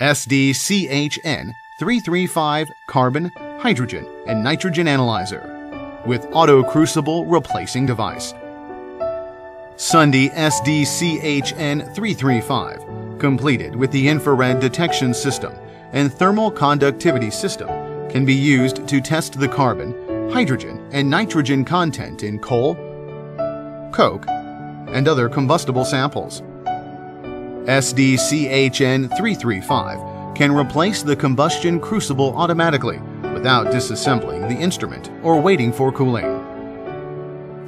SDCHN 335 carbon, hydrogen, and nitrogen analyzer with auto crucible replacing device. SUNDE SDCHN 335 completed with the infrared detection system and thermal conductivity system can be used to test the carbon, hydrogen, and nitrogen content in coal, coke, and other combustible samples. SDCHN 335 can replace the combustion crucible automatically without disassembling the instrument or waiting for cooling.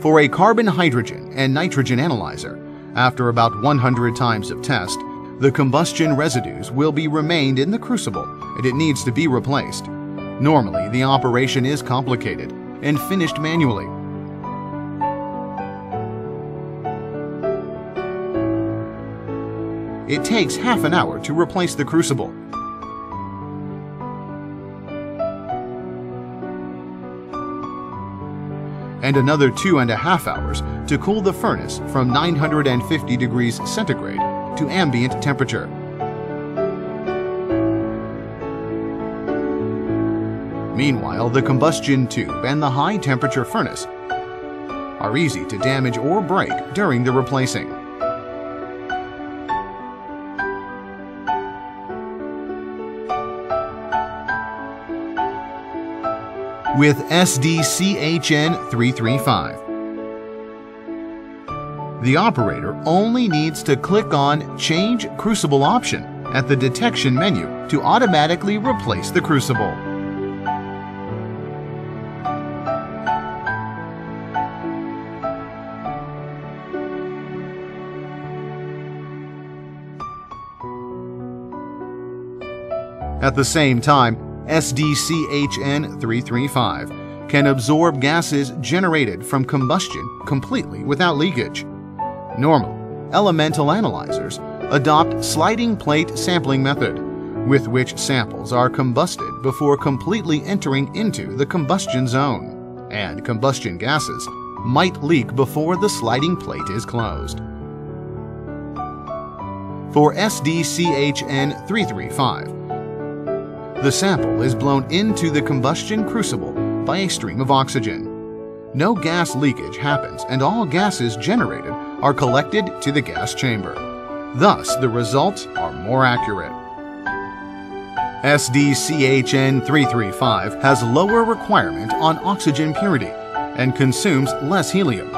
For a carbon, hydrogen, and nitrogen analyzer, after about 100 times of test, the combustion residues will be remained in the crucible and it needs to be replaced. Normally, the operation is complicated and finished manually. It takes half an hour to replace the crucible. And another two and a half hours to cool the furnace from 950 degrees centigrade to ambient temperature. Meanwhile, the combustion tube and the high temperature furnace are easy to damage or break during the replacing. With SDCHN 335. The operator only needs to click on Change Crucible option at the detection menu to automatically replace the crucible. At the same time, SDCHN 335 can absorb gases generated from combustion completely without leakage. Normal, elemental analyzers adopt sliding plate sampling method, with which samples are combusted before completely entering into the combustion zone, and combustion gases might leak before the sliding plate is closed. For SDCHN 335, the sample is blown into the combustion crucible by a stream of oxygen. No gas leakage happens and all gases generated are collected to the gas chamber. Thus, the results are more accurate. SDCHN 335 has lower requirement on oxygen purity and consumes less helium.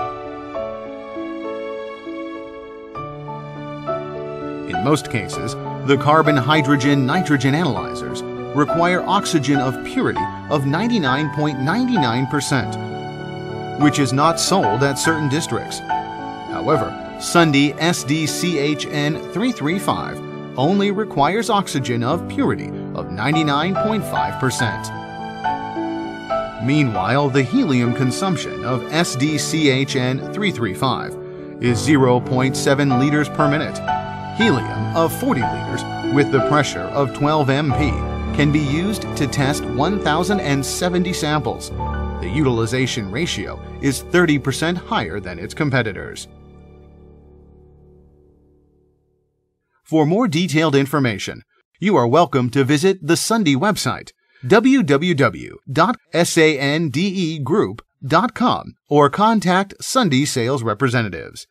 In most cases, the carbon hydrogen nitrogen analyzers require oxygen of purity of 99.99%, which is not sold at certain districts. However, SUNDE SDCHN 335 only requires oxygen of purity of 99.5%. Meanwhile, the helium consumption of SDCHN 335 is 0.7 liters per minute, helium of 40 liters with the pressure of 12 MP can be used to test 1,070 samples. The utilization ratio is 30% higher than its competitors. For more detailed information, you are welcome to visit the SUNDE website www.sandegroup.com or contact SUNDE sales representatives.